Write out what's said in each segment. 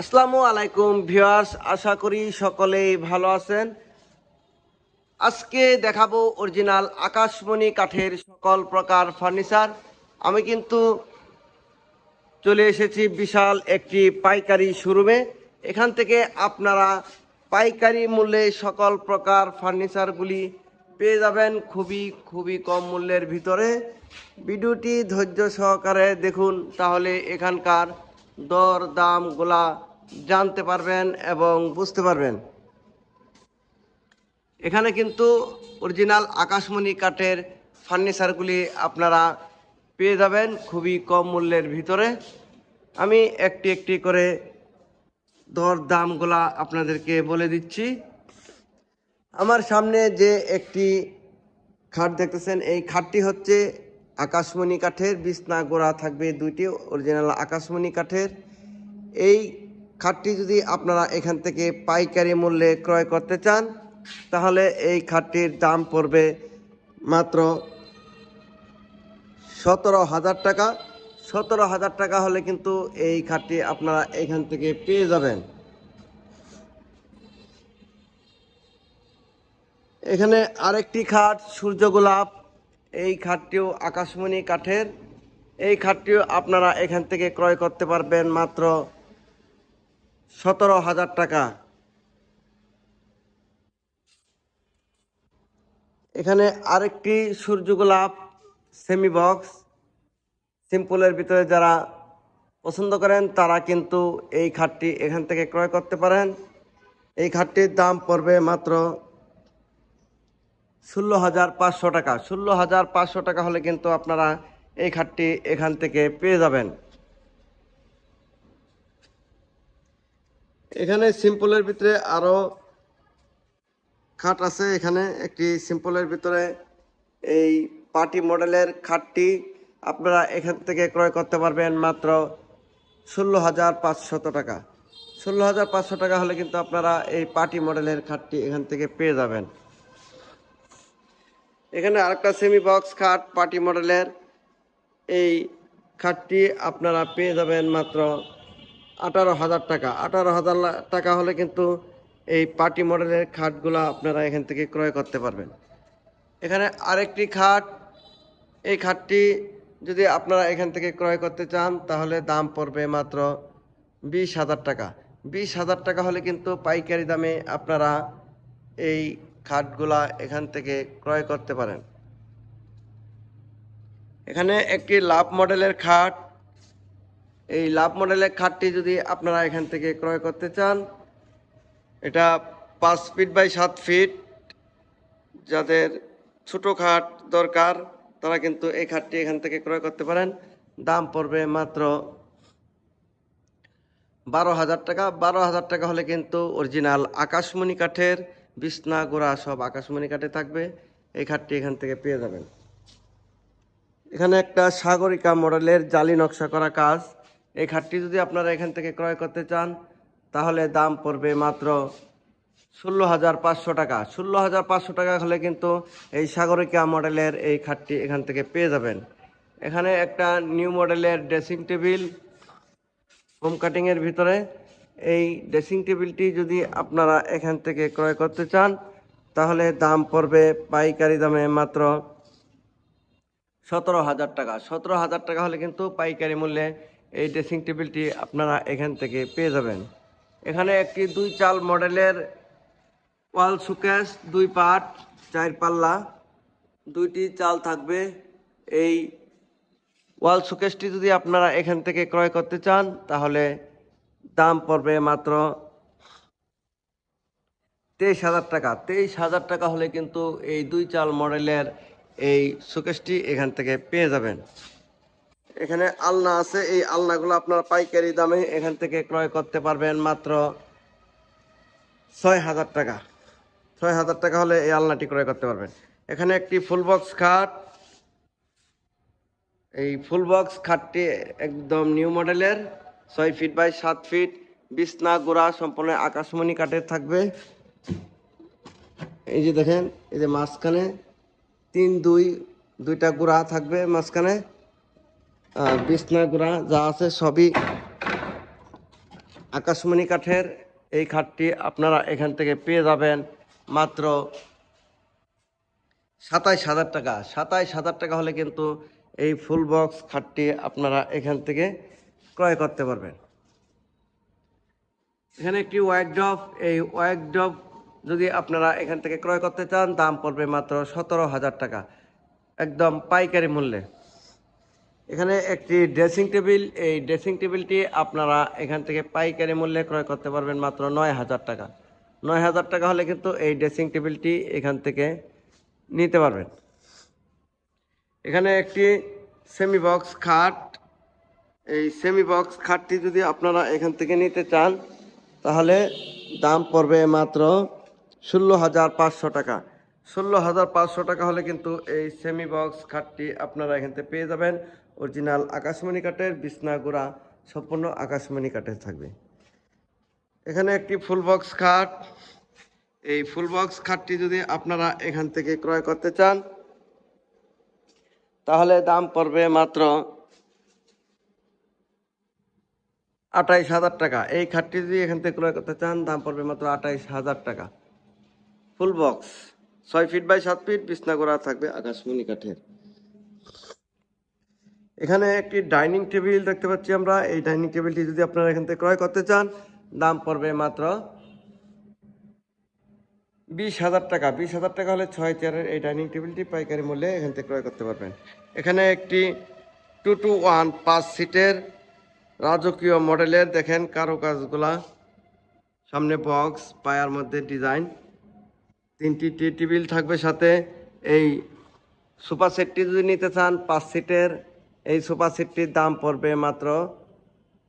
আসসালামু আলাইকুম, ভিউয়ার্স, আশা করি সকলেই ভালো আছেন। আজকে দেখাবো অরিজিনাল আকাশমণি কাঠের সকল প্রকার ফার্নিচার। আমি কিন্তু চলে এসেছি বিশাল একটি পাইকারি শোরুমে। এখান থেকে আপনারা পাইকারি মূল্যে সকল প্রকার ফার্নিচারগুলি পেয়ে যাবেন খুবই খুবই কম মূল্যের ভিতরে। ভিডিওটি ধৈর্য সহকারে দেখুন, তাহলে এখানকার দর দামগুলা জানতে পারবেন এবং বুঝতে পারবেন। এখানে কিন্তু অরিজিনাল আকাশমণি কাঠের ফার্নিচারগুলি আপনারা পেয়ে যাবেন খুবই কম মূল্যের ভিতরে। আমি একটি একটি করে দর দামগুলা আপনাদেরকে বলে দিচ্ছি। আমার সামনে যে একটি খাট দেখতেছেন, এই খাটটি হচ্ছে আকাশমণি কাঠের বিছনা গোড়া থাকবে দুইটি অরিজিনাল আকাশমণি কাঠের। এই খাটটি যদি আপনারা এখান থেকে পাইকারি মূল্যে ক্রয় করতে চান, তাহলে এই খাটটির দাম পড়বে মাত্র সতেরো হাজার টাকা। সতেরো হাজার টাকা হলে কিন্তু এই খাটটি আপনারা এখান থেকে পেয়ে যাবেন। এখানে আরেকটি খাট সূর্য গোলাপ এই খাটটিও আকাশমণি কাঠের। এই খাটটিও আপনারা এখান থেকে ক্রয় করতে পারবেন মাত্র সতেরো হাজার টাকা। এখানে আরেকটি সূর্য গোলাপ সেমি বক্স সিম্পলের ভিতরে যারা পছন্দ করেন, তারা কিন্তু এই খাটটি এখান থেকে ক্রয় করতে পারেন। এই খাটটির দাম পড়বে মাত্র ষোলো হাজার পাঁচশো টাকা। ষোলো হাজার পাঁচশো টাকা হলে কিন্তু আপনারা এই খাটটি এখান থেকে পেয়ে যাবেন। এখানে সিম্পলের ভিতরে আরও খাট আছে। এখানে একটি সিম্পলের ভিতরে এই পার্টি মডেলের খাটটি আপনারা এখান থেকে ক্রয় করতে পারবেন মাত্র ষোলো হাজার পাঁচশত টাকা। ষোলো হাজার পাঁচশো টাকা হলে কিন্তু আপনারা এই পার্টি মডেলের খাটটি এখান থেকে পেয়ে যাবেন। এখানে আরেকটা সেমি বক্স খাট পার্টি মডেলের এই খাটটি আপনারা পেয়ে যাবেন মাত্র আঠারো হাজার টাকা। আঠারো হাজার টাকা হলে কিন্তু এই পার্টি মডেলের খাটগুলো আপনারা এখান থেকে ক্রয় করতে পারবেন। এখানে আরেকটি খাট। এই খাটটি যদি আপনারা এখান থেকে ক্রয় করতে চান, তাহলে দাম পড়বে মাত্র বিশ হাজার টাকা। বিশ হাজার টাকা হলে কিন্তু পাইকারি দামে আপনারা এই খাটগুলা এখান থেকে ক্রয় করতে পারেন। এখানে একটি লাভ মডেলের খাট। এই লাভ মডেলের খাটটি যদি আপনারা এখান থেকে ক্রয় করতে চান, এটা পাঁচ ফিট বাই সাত ফিট। যাদের ছোটো খাট দরকার, তারা কিন্তু এই খাটটি এখান থেকে ক্রয় করতে পারেন। দাম পড়বে মাত্র বারো হাজার টাকা। বারো হাজার টাকা হলে কিন্তু অরিজিনাল আকাশমণি কাঠের বিছনা, গোড়া সব আকাশমণি কাঠে থাকবে। এই খাটটি এখান থেকে পেয়ে যাবেন। এখানে একটা সাগরিকা মডেলের জালি নকশা করা কাজ। এই খাটটি যদি আপনারা এখান থেকে ক্রয় করতে চান, তাহলে দাম পড়বে মাত্র ষোলো হাজার পাঁচশো টাকা। ষোলো হাজার পাঁচশো টাকা হলে কিন্তু এই সাগরিকা মডেলের এই খাটটি এখান থেকে পেয়ে যাবেন। এখানে একটা নিউ মডেলের ড্রেসিং টেবিল, হোম কাটিংয়ের ভিতরে। এই ড্রেসিং টেবিলটি যদি আপনারা এখান থেকে ক্রয় করতে চান, তাহলে দাম পড়বে পাইকারি দামে মাত্র সতেরো হাজার টাকা। সতেরো হাজার টাকা হলে কিন্তু পাইকারি মূল্যে এই ড্রেসিং টেবিলটি আপনারা এখান থেকে পেয়ে যাবেন। এখানে একটি দুই চাল মডেলের ওয়াল সুকেস দুই পাট, চার পাল্লা, দুইটি চাল থাকবে। এই ওয়াল সুকেসটি যদি আপনারা এখান থেকে ক্রয় করতে চান, তাহলে দাম পড়বে মাত্র তেইশ হাজার টাকা। তেইশ হাজার টাকা হলে কিন্তু এই দুই চাল মডেলের এই শোকেসটি এখান থেকে পেয়ে যাবেন। এখানে আলনা আছে, এই আলনাগুলো আপনারা পাইকারি দামে এখান থেকে ক্রয় করতে পারবেন মাত্র ছয় হাজার টাকা। ছয় হাজার টাকা হলে এই আলনাটি ক্রয় করতে পারবেন। এখানে একটি ফুল বক্স খাট। এই ফুল বক্স খাটটি একদম নিউ মডেলের। ছয় ফিট বাই সাত ফিট বিছনা, গোড়া সম্পূর্ণ আকাশমণি কাঠের থাকবে। এই যে দেখেন, এই যে মাঝখানে তিন, দুই, দুইটা গুড়া থাকবে মাঝখানে। বিছনা, গুড়া যা আছে সবই আকাশমণি কাঠের। এই খাটটি আপনারা এখান থেকে পেয়ে যাবেন মাত্র সাতাইশ হাজার টাকা। সাতাইশ হাজার টাকা হলে কিন্তু এই ফুল বক্স খাটটি আপনারা এখান থেকে ক্রয় করতে পারবেন। এখানে একটি ওয়াইকডপ এই ওয়াইকডপ যদি আপনারা এখান থেকে ক্রয় করতে চান, দাম পড়বে মাত্র সতেরো হাজার টাকা, একদম পাইকারি মূল্যে। এখানে একটি ড্রেসিং টেবিল এই ড্রেসিং টেবিলটি আপনারা এখান থেকে পাইকারি মূল্যে ক্রয় করতে পারবেন মাত্র নয় হাজার টাকা। নয় হাজার টাকা হলে কিন্তু এই ড্রেসিং টেবিলটি এখান থেকে নিতে পারবেন। এখানে একটি সেমি বক্স খাট এই সেমি বক্স খাটটি যদি আপনারা এখান থেকে নিতে চান, তাহলে দাম পড়বে মাত্র ষোলো হাজার পাঁচশো টাকা। ষোলো হাজার পাঁচশো টাকা হলে কিন্তু এই সেমি বক্স খাটটি আপনারা এখান থেকে পেয়ে যাবেন। অরিজিনাল আকাশমণি কাঠের বিছনা গোড়া, সম্পূর্ণ আকাশমণি কাঠের থাকবে। এখানে একটি ফুল বক্স খাট। এই ফুল বক্স খাটটি যদি আপনারা এখান থেকে ক্রয় করতে চান, তাহলে দাম পড়বে মাত্র আঠাইশ হাজার টাকা। এই খাটটি যদি এখান থেকে ক্রয় করতে চান, দাম পড়বে মাত্র আঠাইশ হাজার টাকা। ফুল বক্স ছয় ফিট বাই সাত ফিট বিছনা করা থাকবে আকাশমণি কাঠের। এখানে একটি ডাইনিং টেবিল দেখতে পাচ্ছি আমরা। এই ডাইনিং টেবিলটি যদি আপনারা এখান থেকে ক্রয় করতে চান, দাম পড়বে মাত্র বিশ হাজার টাকা। বিশ হাজার টাকা হলে ছয় চেয়ারের এই ডাইনিং টেবিলটি পাইকারি মূল্যে এখান থেকে ক্রয় করতে পারবেন। এখানে একটি টু টু ওয়ান পাঁচ সিটের রাজকীয় মডেলের দেখেন কারও কারুকাজগুলা। সামনে বক্স পায়ার মধ্যে ডিজাইন তিনটি টি টেবিল থাকবে সাথে। এই সোফা সেটটি যদি নিতে চান, পাঁচ সিটের এই সোফা সেটটির দাম পড়বে মাত্র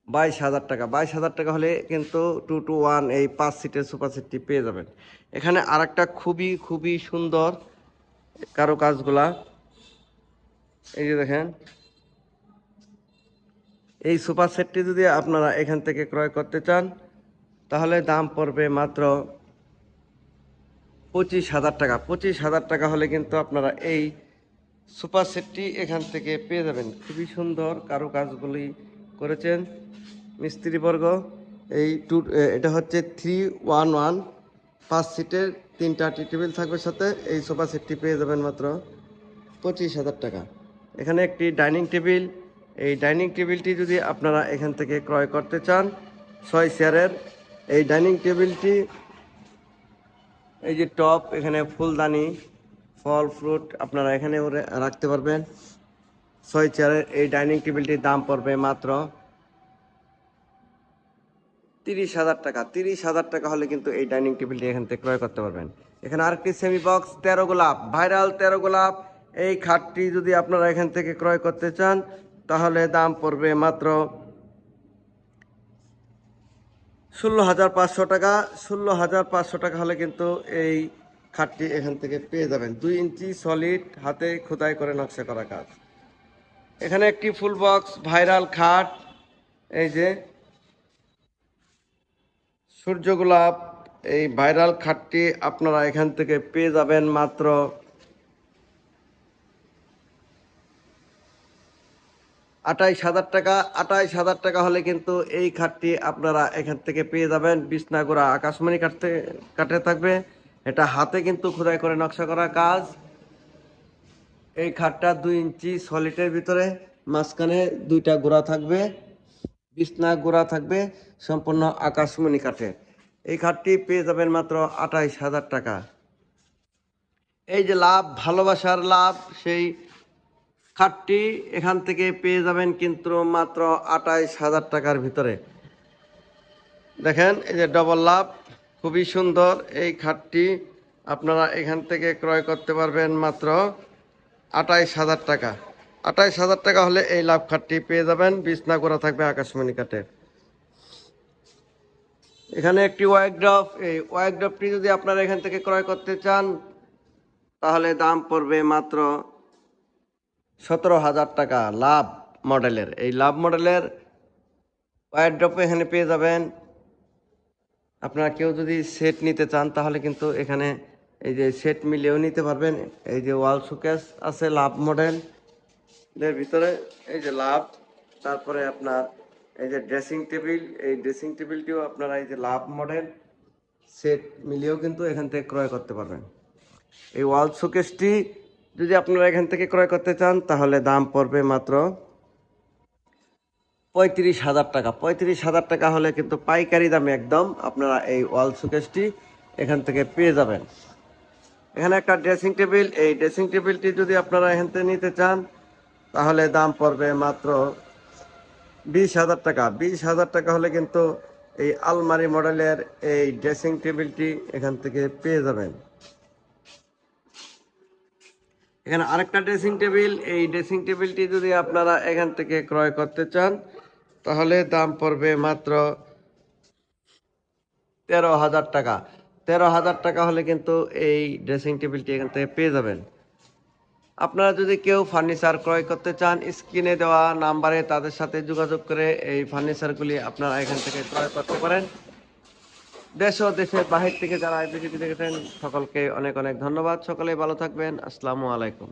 বাইশ হাজার টাকা। বাইশ হাজার টাকা হলে কিন্তু টু টু ওয়ান এই পাঁচ সিটের সোফা সেটটি পেয়ে যাবেন। এখানে আরেকটা খুবই খুবই সুন্দর কারও কাজগুলা এই যে দেখেন এই সোফা সেটটি যদি আপনারা এখান থেকে ক্রয় করতে চান, তাহলে দাম পড়বে মাত্র পঁচিশ হাজার টাকা। পঁচিশ হাজার টাকা হলে কিন্তু আপনারা এই সুপার সেটটি এখান থেকে পেয়ে যাবেন। খুবই সুন্দর কারুকাজগুলি করেছেন মিস্ত্রিবর্গ। এই টু এটা হচ্ছে থ্রি ওয়ান ওয়ান। পাঁচ সিটের তিনটা টি টেবিল থাকবে সাথে, এই সোফা সেটটি পেয়ে যাবেন মাত্র পঁচিশ হাজার টাকা। এখানে একটি ডাইনিং টেবিল এই ডাইনিং টেবিলটি যদি আপনারা এখান থেকে ক্রয় করতে চান, ছয় চেয়ারের, এই ডাইনিং টেবিলটি, এই যে টপ, এখানে ফুলদানি, ফল, ফ্রুট আপনারা এখানে রাখতে পারবেন। ছয় চেয়ারের এই ডাইনিং টেবিলটির দাম পড়বে মাত্র তিরিশ হাজার টাকা। তিরিশ হাজার টাকা হলে কিন্তু এই ডাইনিং টেবিলটি এখান থেকে ক্রয় করতে পারবেন। এখানে আরেকটি সেমি বক্স তেরো গোলাপ, ভাইরাল তেরো গোলাপ। এই খাটটি যদি আপনারা এখান থেকে ক্রয় করতে চান তাহলে দাম পড়বে মাত্র ষোলো হাজার পাঁচশো টাকা। ষোলো হাজার পাঁচশো টাকা হলে কিন্তু এই খাটটি এখান থেকে পেয়ে যাবেন। দুই ইঞ্চি সলিড হাতে খোদাই করে নকশা করা কাজ। এখানে একটি ফুল বক্স ভাইরাল খাট। এই যে সূর্য গোলাপ, এই ভাইরাল খাটটি আপনারা এখান থেকে পেয়ে যাবেন মাত্র আঠাইশ হাজার টাকা, আটাইশ হাজার টাকা হলে কিন্তু এই খাটটি আপনারা এখান থেকে পেয়ে যাবেন। বিছনাগোড়া আকাশমণি কাটতে, কাটে থাকবে। এটা হাতে কিন্তু খোদাই করে নকশা করা কাজ। এই খাটটা দুই ইঞ্চি সলিটের ভিতরে, মাঝখানে দুইটা গোড়া থাকবে বিছনা গোড়া থাকবে, সম্পূর্ণ আকাশমণি কাঠে। এই খাটটি পেয়ে যাবেন মাত্র আটাইশ হাজার টাকা। এই যে লাভ, ভালোবাসার লাভ, সেই খাটটি এখান থেকে পেয়ে যাবেন কিন্তু মাত্র আঠাইশ হাজার টাকার ভিতরে। দেখেন, এই যে ডবল লাভ খুবই সুন্দর। এই খাটটি আপনারা এখান থেকে ক্রয় করতে পারবেন মাত্র আঠাইশ হাজার টাকা। আঠাইশ হাজার টাকা হলে এই লাভ খাটটি পেয়ে যাবেন। বিছনা করা থাকবে আকাশমণি কাঠের এখানে একটি ওয়াইকড্রপ এই ওয়াইকড্রপটি যদি আপনারা এখান থেকে ক্রয় করতে চান, তাহলে দাম পড়বে মাত্র সতেরো হাজার টাকা লাভ মডেলের। এই লাভ মডেলের ওয়াইড্রপ এখানে পেয়ে যাবেন। আপনারা কেউ যদি সেট নিতে চান, তাহলে কিন্তু এখানে এই যে সেট মিলিয়েও নিতে পারবেন। এই যে ওয়াল শোকেস আছে লাভ মডেল এর ভিতরে। এই যে লাভ, তারপরে আপনার এই যে ড্রেসিং টেবিল এই ড্রেসিং টেবিলটিও আপনারা এই যে লাভ মডেল সেট মিলিয়েও কিন্তু এখান থেকে ক্রয় করতে পারবেন। এই ওয়াল শোকেসটি যদি আপনারা এখান থেকে ক্রয় করতে চান, তাহলে দাম পড়বে মাত্র পঁয়ত্রিশ হাজার টাকা। পঁয়ত্রিশ হাজার টাকা হলে কিন্তু পাইকারি দামে একদম আপনারা এই ওয়াল শোকেসটি এখান থেকে পেয়ে যাবেন। এখানে একটা ড্রেসিং টেবিল। এই ড্রেসিং টেবিলটি যদি আপনারা এখান থেকে নিতে চান, তাহলে দাম পড়বে মাত্র বিশ হাজার টাকা। বিশ হাজার টাকা হলে কিন্তু এই আলমারি মডেলের এই ড্রেসিং টেবিলটি এখান থেকে পেয়ে যাবেন। এখানে আরেকটা ড্রেসিং টেবিল এই ড্রেসিং টেবিলটি যদি আপনারা এখান থেকে ক্রয় করতে চান, তাহলে দাম পড়বে মাত্র তেরো হাজার টাকা। তেরো হাজার টাকা হলে কিন্তু এই ড্রেসিং টেবিলটি এখান থেকে পেয়ে যাবেন। আপনারা যদি কেউ ফার্নিচার ক্রয় করতে চান স্ক্রিনে দেওয়া নাম্বারে তাদের সাথে যোগাযোগ করে এই ফার্নিচারগুলি আপনারা এখান থেকে ক্রয় করতে পারেন। দেশ ও দেশের বাহির থেকে যারা ভিডিওটি দেখেছেন, সকলকে অনেক অনেক ধন্যবাদ। সকলে ভালো থাকবেন। আসসালামু আলাইকুম।